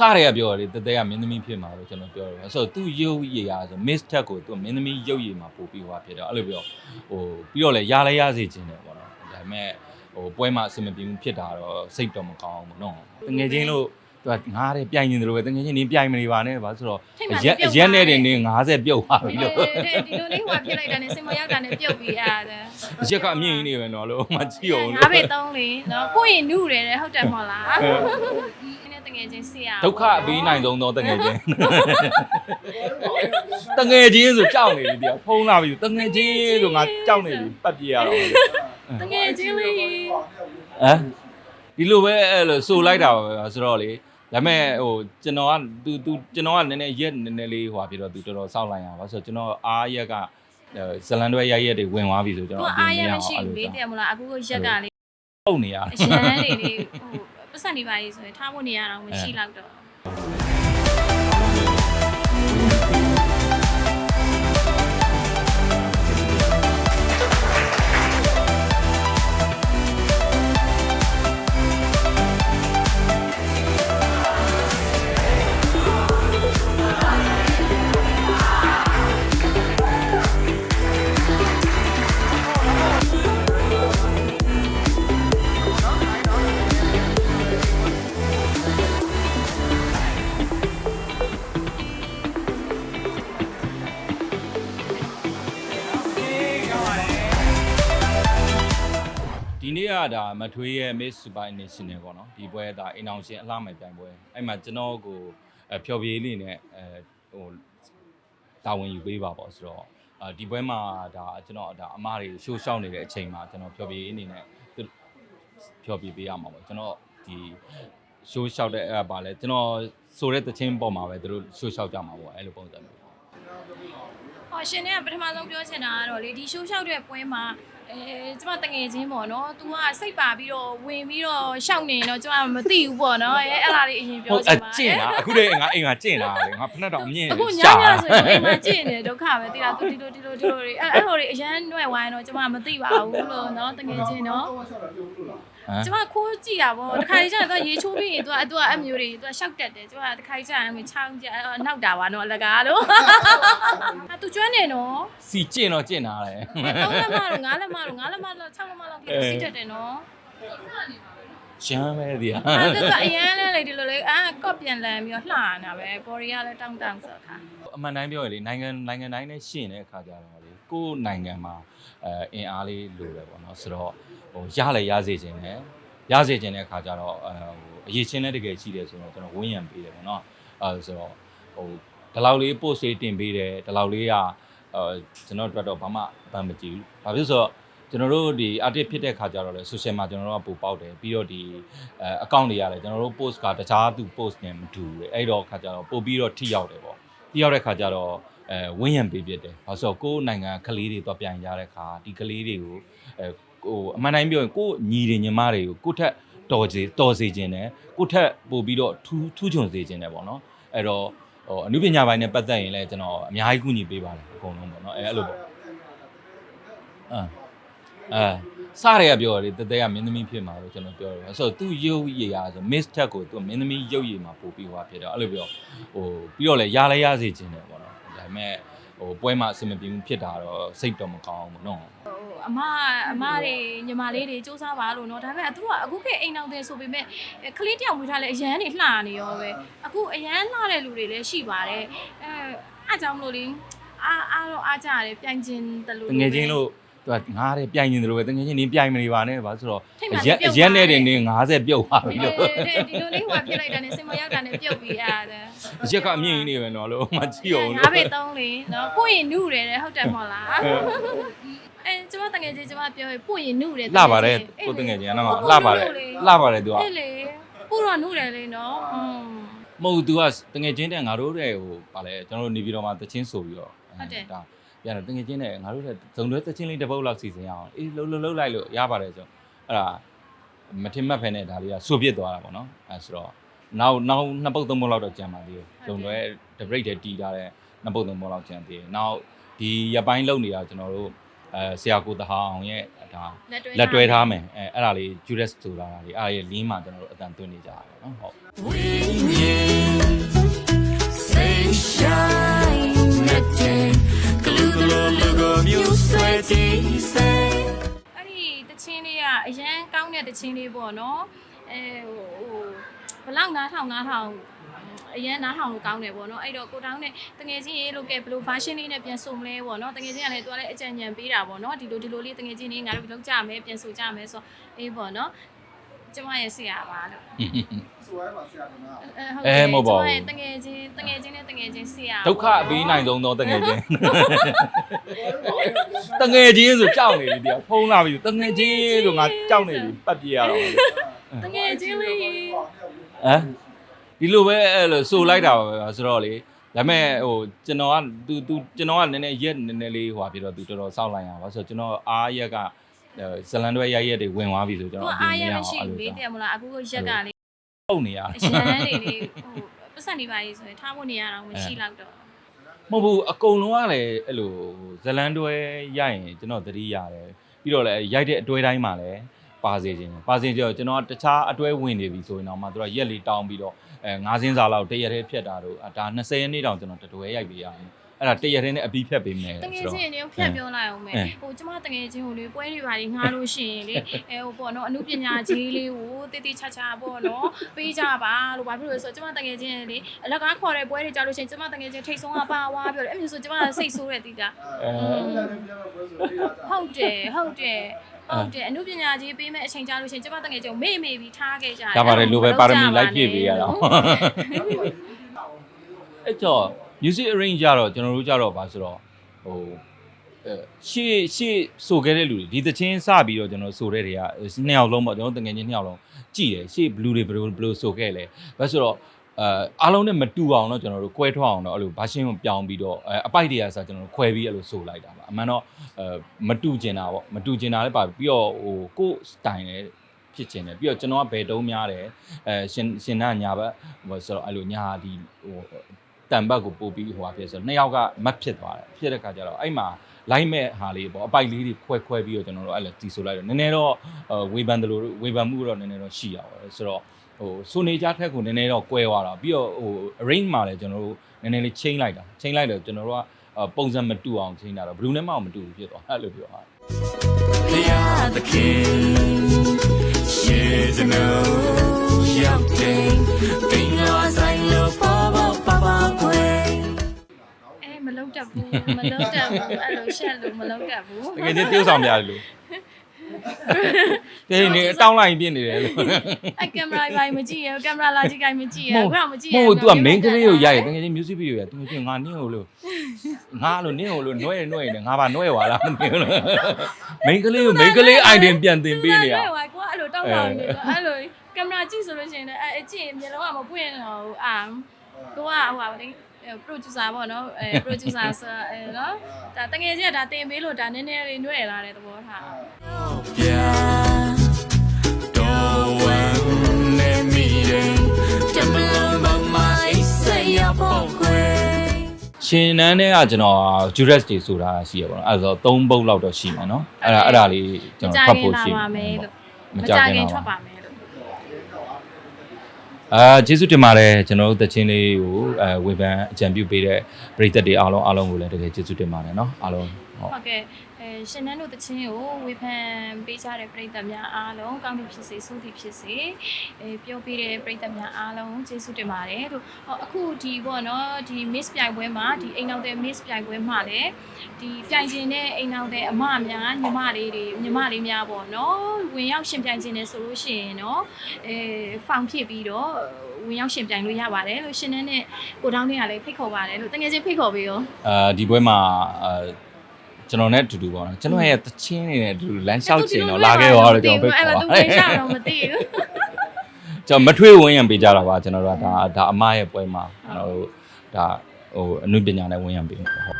စရဲကပြောတယ်တတဲကမင်းသမီးဖြစ်မှာလို့ကျွန်တော်ပြောတယ်ဆိုတော့သူရုပ်ရည်ရဆို miss tag ကိုသူမင်းသမီးရုပ်ရည်မှာပို့ပြီးဟွာဖြစ်တော့အဲ့လိုပြောဟိုပြီးတော့လေရလဲရစေခြင်းတယ်ပေါ့နော်ဒါပေမဲ့ဟိုပွဲမှာအဆင်မပြေဘူးဖြစ်တာတော့စိတ်တော့မကောင်းဘူးနော်တငယ်ချင်းလို့သူကငားတယ်ပြိုင်နေတယ်လို့ပဲတငယ်ချင်းနေပြိုင်မနေပါနဲ့ဘာဆိုတော့ထိတ်အမှန်ရက်ပြုအတ်ရက်နဲ့သွားတင်တယ်နေ90ပြုတ်သွားပြီလို့တဲ့ဒီလိုလေးဟိုဖြစ်လိုက်တာနဲ့စင်မရောက်တာနဲ့ပြုတ်ပြီးရတယ်အရက်ကအမြင့်ကြီးနေပဲနော်လို့မကြည့်အောင်ငါးပေသုံးလေနော်ကိုရင်နုတယ်တဲ့ဟုတ်တယ်မဟုတ်လားဒီနေ့တ ငယ်ချင်းဆရာဒုက္ခအပေးနိုင်ဆုံးသောတငယ်ချင်းတငယ်ချင်းဆိုကြောက်နေပြီတရားဖုံးလာပြီတငယ်ချင်းဆိုငါကြောက်နေပြီပတ်ပြေရတော့တငယ်ချင်းလေးဟမ်ဒီလိုပဲအဲ့လိုဆိုလိုက်တာပါပဲဆိုတော့လေဒါပေမဲ့ဟိုကျွန်တော်ကသူသူကျွန်တော်ကနည်းနည်းရက်နည်းနည်းလေးဟိုဖြစ်တော့သူတော်တော်စောက်လိုက်ရပါဆိုတော့ကျွန်တော်အားရက်ကဇလန်တွဲရရက်တွေဝင်သွားပြီဆိုကျွန်သူတော်အားရမရှိဘူးလေတဲ့မလားအခုရက်ကလေပုတ်နေရအရန်နေလေဟို ပတ်စံနေပါရေးဆိုရင်ထားဖို့နေရတော့မရှိတော့တော့ ဒီနေ့ကဒါမထွေးရဲ့ Miss Super International ပေါ့နော်ဒီပွဲဒါအိမ်အောင်ရှင်အလှမယ်ပြိုင်ပွဲအဲ့မှာကျွန်တော်ကိုအဖျော်ဖြေလေးနဲ့အဲဟိုတာဝန်ယူပေးပါပေါ့ဆိုတော့အာဒီပွဲမှာဒါကျွန်တော်ဒါအမားတွေရှိုးရှောက်နေတဲ့အချိန်မှာကျွန်တော်ဖျော်ဖြေအနေနဲ့သူဖျော်ဖြေပေးရမှာပေါ့ကျွန်တော်ဒီရှိုးရှောက်တဲ့အဲ့ပါလဲကျွန်တော်ဆိုတဲ့တခြင်းပုံမှာပဲသူတို့ရှိုးရှောက်ကြမှာပေါ့အဲ့လိုပုံစံမျိုး ဟောရှင်เนี่ยပထမဆုံးပြောချင်တာကတော့လေဒီရှိုးလျှောက်တဲ့ပွဲမှာ အဲကျမတငယ်ချင်းပေါ့နော်။ तू ကစိတ်ပါပြီးတော့ဝင်ပြီးတော့ရှောက်နေရင်တော့ကျမမသိဘူးပေါ့နော်။အဲအဲ့ဒါလေးအရင်ပြော ဟုတ် ချ အ င်ပါ ကျင့်လားအခုတည်းငါအိမ်မှာကျင့်လားလေငါဖက်တော့အမြင့် အခုညညဆိုရင်အိမ်မှာကြည့်နေဒုက္ခပဲသိလား तू ဒီလိုဒီလိုဒီလိုတွေအဲ့အဲ့လိုတွေအရန်နှွဲ့ဝိုင်းတော့ကျမမသိပါဘူးလို့နော်တငယ်ချင်းနော် ဟမ် ကျမခိုးကြည့်တာပေါ့တခါကြီးကျရင် तू ရေချိုးပြီးရင် तू က तू ကအမျိုးတွေ तू ကရှောက်တက်တယ်ကျမတခါကြီးကျရင်ချောင်းကြနောက်တာပါနော်အလကားလို့ဟာ तू ကျွမ်းနေနော် စီကျင့်တော့ကျင့်တာလေ သုံးလက်မတော့ငါးလက်မ တော့ငါးလက်မတော့၆လက်မလောက်ပြီးစီးတတ်တယ်နော်ရှမ်းပဲဒီဟာအဲ့ဒါကအရန်လဲလေဒီလိုလေအာကော့ပြန်လန်ပြီးတော့လှနေတာပဲဘော်ရီကလည်းတောင်းတောင်းဆိုခါအမှန်တိုင်းပြောရလေနိုင်ငံနိုင်ငံတိုင်းနဲ့ရှင်းတဲ့အခါကျတော့လေကိုယ့်နိုင်ငံမှာအဲအင်အားလေးလိုတယ်ပေါ့နော်ဆိုတော့ဟိုရလဲရစေခြင်းနဲ့ရစေခြင်းတဲ့အခါကျတော့အဲဟိုအရေးချင်းလည်းတကယ်ရှိတယ်ဆိုတော့ကျွန်တော်ဝင်းရံပေးတယ်ပေါ့နော်အဲဆိုတော့ဟိုဒီလောက်လေး post လေးတင်ပေးတယ်ဒီလောက်လေးကအဲကျွန်တော်တို့တော့ဘာမှအပန်းမကြည့်ဘူးဘာဖြစ်လို့ဆိုတော့ ကျွန်တော်တို့ဒီ artist ဖြစ်တဲ့ခါကျတော့လေ social မှာကျွန်တော်တို့ကပို့ပေါက်တယ်ပြီးတော့ဒီအဲ account တွေရတယ်ကျွန်တော်တို့ post ကတခြားသူ post နဲ့မတူဘူးအဲ့တော့ခါကျတော့ပို့ပြီးတော့ထိရောက်တယ်ပေါ့ထိရောက်တဲ့ခါကျတော့အဲဝင်းရံပေးပြတယ်ဘာလို့ဆိုတော့ကိုယ်နိုင်ငံကလေးတွေတော့ပြန်ရတဲ့ခါဒီကလေးတွေကိုအဲကိုအမှန်တိုင်းပြောရင်ကိုယ်ညီတွေညီမတွေကိုကိုယ့်ထက်တော်စေတော်စေခြင်းနဲ့ကိုယ့်ထက်ပို့ပြီးတော့ထူးထူးချွန်စေခြင်းနဲ့ပေါ့နော်အဲ့တော့ဟိုအနုပညာပိုင်းနဲ့ပတ်သက်ရင်လည်းကျွန်တော်အများကြီးကူညီပေးပါတယ်အကုန်လုံးပေါ့နော်အဲအဲ့လိုပေါ့အာ အဲစရဲကပြောတယ်တတဲကမင်းသမီးဖြစ်မှာလို့ကျွန်တော်ပြောတယ်ဆိုတော့သူရုပ်ရည်ရဆို miss tag ကိုသူမင်းသမီးရုပ်ရည်မှာပို့ပြီးဟွာဖြစ်တော့အဲ့လိုပြောဟိုပြီးတော့လည်းရလဲရစေခြင်းတယ်ပေါ့နော်ဒါပေမဲ့ဟိုပွဲမှာအဆင်မပြေဘူးဖြစ်တာတော့စိတ်တော့မကောင်းဘူးနော်ဟိုအမအမတွေညီမလေးတွေစူးစမ်းပါလို့နော်ဒါပေမဲ့သူတို့ကအခုခေတ်အိမ်အောင်တဲ့ဆိုပေမဲ့ကလေးတယောက်မွေးထားလဲအရန်နေလှနေရောပဲအခုအရန်လှတဲ့လူတွေလည်းရှိပါတယ်အဲအားကြောင့်မလို့လေအားအားတော့အားကြရတယ်ပြိုင်ချင်းတလူတငယ်ချင်းလို့ သူကငားတယ်ပြိုင်နေတယ်လို့ပဲတငယ်ချင်းနေပြိုင်မနေပါနဲ့ဘာဆိုတော့ ထိတ်မှ အ န် ရက် ပြု အ တ် ရက်နဲ့ သွား တင် တယ် နေ90ပြုတ်သွားပြီလို့ တဲ့ဒီလိုလေးဟိုဖြစ်လိုက်တာနဲ့စင်မရောက်တာနဲ့ပြုတ်ပြီးရတယ် အရက်ကအမြင့်ကြီးနေပဲနော်လို့မကြည့်အောင် ငါးပေသုံးလေနော်ကိုရင်နုတယ်တဲ့ဟုတ်တယ်မဟုတ်လားအဲကျမတငယ်ချင်းကျမပြောရင်ပို့ရင်နုတယ် လှပါတယ်ကိုတငယ်ချင်းကတော့လှပါတယ်လှပါတယ်သူက အဲ့လေပို့တော့နုတယ်လေနော်อืม မဟုတ် तू ကတငယ်ချင်းတဲ့ငါတို့တဲ့ဟိုဗာလဲကျွန်တော်တို့နေပြည်တော်မှာတချင်းဆိုပြီးတော့ဒါ ပြန်တော့တငယ်ချင်းနဲ့ငါတို့ကဇုံတွဲသချင်းလေးတစ်ပုတ်လောက်စီစဉ်ရအောင်အေးလှုပ်လှုပ်လှုပ်လိုက်လို့ရပါတယ်ဆိုအဲ့ဒါမထင်မှတ်ဖ ೇನೆ ဒါလေးကဆိုပြစ်သွားတာပေါ့နော်အဲဆိုတော့နောက်နောက်နှစ်ပုတ်သုံးပုတ်လောက်တော့ကြံပါသေးတယ်ဇုံတွဲ the break တွေတီးထားတဲ့နှစ်ပုတ်သုံးပုတ်လောက်ကြံသေးတယ်နောက်ဒီရပိုင်းလုံနေတာကျွန်တော်တို့အဲဆရာကိုတဟာအောင်ရဲ့ဒါလက်တွဲထားမယ်အဲအဲ့ဒါလေး Judas ဆိုတာဒါလေးအားရဲ့ link မှာကျွန်တော်တို့အတန်သွင်းနေကြရတယ်နော်ဟုတ် We need say shine the day the Lord look of you sweating say အဲ့ဒီတချင်းလေးကအရန်ကောင်းတဲ့တချင်းလေးပေါ့နော်အဲဟိုဘလောက်9000 9000အရန်9000လို့ကောင်းတယ်ပေါ့နော်အဲ့တော့ကိုတောင်းတဲ့တငယ်ချင်းရေးလို့ကဲဘလို့ version လေးနဲ့ပြန်ဆိုမလဲပေါ့နော်တငယ်ချင်းကလည်းသူကလည်းအကြံဉာဏ်ပေးတာပေါ့နော်ဒီလိုဒီလိုလေးတငယ်ချင်းလေးငါတို့လောက်ကြမယ်ပြန်ဆိုကြမယ်ဆိုအေးပေါ့နော် ကျမရဲ့ဆရာပါလို့ဆိုရဲမှာဆရာကနာအဲအဲမဟုတ်ပါဘူးကျမရဲ့တငယ်ချင်းတငယ်ချင်းနဲ့တငယ်ချင်းဆရာဒုက္ခအပေးနိုင်ဆုံးသောတငယ်ချင်းတငယ်ချင်းဆိုကြောက်နေပြီတရားဖုံးလာပြီတငယ်ချင်းဆိုငါကြောက်နေပြီပတ်ပြေရတော့တငယ်ချင်းလေးဟမ်ဒီလိုပဲအဲ့လိုဆိုလိုက်တာပဲဆိုတော့လေဒါပေမဲ့ဟိုကျွန်တော်ကသူသူကျွန်တော်ကနည်းနည်းရက်နည်းနည်းလေးဟိုဖြစ်တော့သူတော်တော်စောက်လိုက်ရပါဆိုတော့ကျွန်တော်အားရက်က ဇလန်တွဲရိုက်ရက်တွေဝင်သွားပြီဆိုကျွန်သူတော်အားရမရှိဘူးလေတဲ့မလားအခုရက်ကလေးပုတ်နေရအရန်နေလေဟိုပတ်စံနေပါရေးဆိုရင်ထားဖို့နေရတော့မရှိတော့တော့မဟုတ်ဘူးအကုန်လုံးကလည်းအဲ့လိုဇလန်တွဲရိုက်ရင်ကျွန်တော်သတိရတယ်ပြီးတော့လည်းရိုက်တဲ့အတွဲတိုင်းမှာလည်းပါစေခြင်းပါစေကြတော့ကျွန်တော်ကတခြားအတွဲဝင်နေပြီဆိုရင်တော့မှသူကရက်လေးတောင်းပြီးတော့အဲငါးစင်းစာလောက်တရက်တည်းဖြတ်တာတော့ဒါ20ရက်နေ့တောင်ကျွန်တော်တတွဲရိုက်ပေးရတယ် အဲ့ဒါတရက်တည်းနဲ့အပြီးဖြတ်ပေးမယ်တငယ်ဆိုတော့ချင်းနေဖြတ်ပြောလိုက်အောင်မယ်အဲဟိုကျမတငယ်ချင်းကိုလေပွဲတွေပါလေငားလို့ရှိရင်လေအဲဟိုပေါ့နော်အမှုပညာကြီးလေးကိုတိတိချာချာပေါ့နော်ပေးကြပါလို့ဘာဖြစ်လို့လဲဆိုတော့ကျမတငယ်ချင်းလေအလကားခေါ်တဲ့ပွဲတွေကြလို့ရှိရင်ကျမတငယ်ချင်းထိတ်ဆုံးကပါဝါပြောတယ်အဲ့မျိုးဆိုကျမစိတ်ဆိုးတဲ့တိတာအဲဟုတ်တယ်ဟုတ်တယ်ဟုတ်တယ်အမှုပညာကြီးပေးမဲ့အချိန်ကြလို့ရှိရင်ကျမတငယ်ချင်းကိုမေ့မေ့ပြီးထားခဲ့ကြတယ်ဒါပါတယ်လိုပဲပါရမီလိုက်ပြည့်ပေးရတာအဲ့တော့ music arrange ကြတော့ကျွန်တော်တို့ကြတော့ဗာဆိုတော့ဟိုအဲရှေ့ရှေ့ဆိုခဲ့တဲ့လူတွေဒီသချင်းစပြီးတော့ကျွန်တော်ဆိုတဲ့တွေကနှစ်ယောက်လုံးပေါ့ကျွန်တော်တငယ်ချင်းနှစ်ယောက်လုံးကြည်တယ်ရှေ့ blue တွေဘယ်လိုဘယ်လိုဆိုခဲ့လဲဘာဆိုတော့အဲအားလုံးနဲ့မတူအောင်တော့ကျွန်တော်တို့ကွဲထွက်အောင်တော့အဲ့လိုဘာရှင်းကိုပြောင်းပြီးတော့အဲအပိုက်တွေကဆိုကျွန်တော်တို့ခွဲပြီးအဲ့လိုဆိုလိုက်တာပါအမှန်တော့အဲမတူကျင်တာပေါ့မတူကျင်တာလည်းပါပြီးတော့ဟိုကိုယ် style နဲ့ဖြစ်ကျင်တယ်ပြီးတော့ကျွန်တော်ကဘယ်တုံးများတယ်အဲရှင်ရှင်နာညာဘက်ဟိုဆိုတော့အဲ့လိုညာဒီဟို တန်ဘက်ကိုပို့ပြီးဟိုဟာဖြစ်ဆိုတော့နှစ်ယောက်ကမတ်ဖြစ်သွားတယ်ဖြစ်တဲ့ခါကျတော့အဲ့မှာလိုက်မဲ့ဟာလေးပေါ့အပိုက်လေးတွေခွဲခွဲပြီးတော့ကျွန်တော်တို့အဲ့လိုတီဆိုလိုက်တော့နည်းနည်းတော့ဝေဖန်တယ်လို့ဝေဖန်မှုတော့နည်းနည်းတော့ရှိရပါတယ်ဆိုတော့ဟိုဆိုနေကြထက်ကိုနည်းနည်းတော့ကွဲသွားတာပြီးတော့ဟို arrange မှာလည်းကျွန်တော်တို့နည်းနည်းလေး change လိုက်တာ change လိုက်တော့ကျွန်တော်တို့ကပုံစံမတူအောင် change တာတော့ဘယ်သူနဲ့မှမတူဘူးဖြစ်သွားအဲ့လိုပြောတာ Yeah, the king. She's a no. Shouting. Thing was I love Papa Papa လုံးတက်ဘူးမလုံးတက်ဘူးအဲ့လိုရှက်လို့မလုံးတက်ဘူးတကယ်ချင်းတိုးဆောင်ပြတယ်လို့တဲ့နေတောင်းလိုက်ပြင်းနေတယ်လို့အဲကင်မရာပိုင်းမကြည့်ရကင်မရာလာကြည့်ခိုင်းမကြည့်ရဘယ်တော့မကြည့်ရမဟုတ်ဘူး तू က main ကလေးကိုရိုက်တယ်တကယ်ချင်း music video ရတကယ်ချင်းငါနင်းကိုလို့ငါလို့နင်းကိုလို့နှွဲနှွဲနေငါပါနှွဲသွားလားမသိဘူးလို့ main ကလေးကို main ကလေး item ပြန်တင်ပေးနေရဟိုကကိုကအဲ့လိုတောက်တောက်နေတော့အဲ့လိုကင်မရာကြည့်ဆိုလို့ရှိရင်လည်းအဲကြည့်ရင်မျက်လုံးကမပွင့်တော့ဘူးအာကိုကဟိုပါလေ producer ပေါ့နော်အဲ producer ဆိုအဲနော်ဒါတကယ်ကြီးကဒါတင်ပေးလို့ဒါနည်းနည်းလေးညွှဲလာတဲ့သဘောထား Yeah. Don't let me in. Temple on my say up on Queen. ရှင်နန်းတဲ့ကကျွန်တော် Judas တွေဆိုတာရှိရပါတော့အဲ့ဒါဆို3ပုတ်လောက်တော့ရှိမယ်နော်အဲ့ဒါအဲ့ဒါလေးမကျွန်ကြတော်ဖတ်ခင်ဖို့လာရှိပါမယ်လို့မမကြကြခင်ခင်တော့ထွက်ပါမယ်လို့ အာကျေးဇူးတင်ပါတယ်ကျွန်တော်တို့တချင်းလေးကိုအဲဝေဖန်အကြံပြုပေးတဲ့ပရိသတ်တွေအားလုံးအားလုံးကိုလည်းတကယ်ကျေးဇူးတင်ပါတယ်เนาะအားလုံးဟုတ် ဟုတ်ကဲ့အဲ ရှင်နန်းတို့တချင်းကိုဝေဖန်ပေးကြတဲ့ပရိသတ်များအားလုံးကောင်းသည်ဖြစ်စေဆိုးသည်ဖြစ်စေအဲပြောပေးတဲ့ပရိသတ်များအားလုံးကျေးဇူးတင်ပါတယ်လို့ဟောအခုဒီပေါ့နော်ဒီ miss ပြိုင်ပွဲမှာဒီအိမ်နောက်တဲ့ miss ပြိုင်ပွဲမှာလည်းဒီပြိုင်ခြင်းတဲ့အိမ်နောက်တဲ့အမများညီမလေးတွေညီမလေးများပေါ့နော်ဝင်ရောက်ရှင်ပြိုင်ခြင်းနဲ့ဆိုလို့ရှိရင်တော့အဲဖောင်ဖြစ်ပြီးတော့ဝင်ရောက်ရှင်ပြိုင်လို့ရပါတယ်လို့ရှင်နန်းနဲ့ကိုတောင်းတွေကလည်းဖိတ်ခေါ်ပါတယ်လို့တကယ်ချင်းဖိတ်ခေါ်ပြီးရောအာဒီပွဲမှာအာ ကျွန်တော်နဲ့အတူတူပေါ့နော်ကျွန်တော်ရဲ့တချင်းနေနဲ့အတူတူလမ်းလျှောက်ချင်တော့လာခဲ့ရောတော့ကျွန်တော်ပဲအဲ့ခေါ်ဒါသူဝင်ရှောက်တော့မသိဘူးကျွန်တော်မထွေးဝင်ရံပေးကြတာပါကျွန်တော်တို့ကဒါဒါအမရဲ့ပွဲမှာကျွန်တော်တို့ဒါဟိုအနုပညာနဲ့ဝင်ရံပေးမှာပေါ့ဟုတ်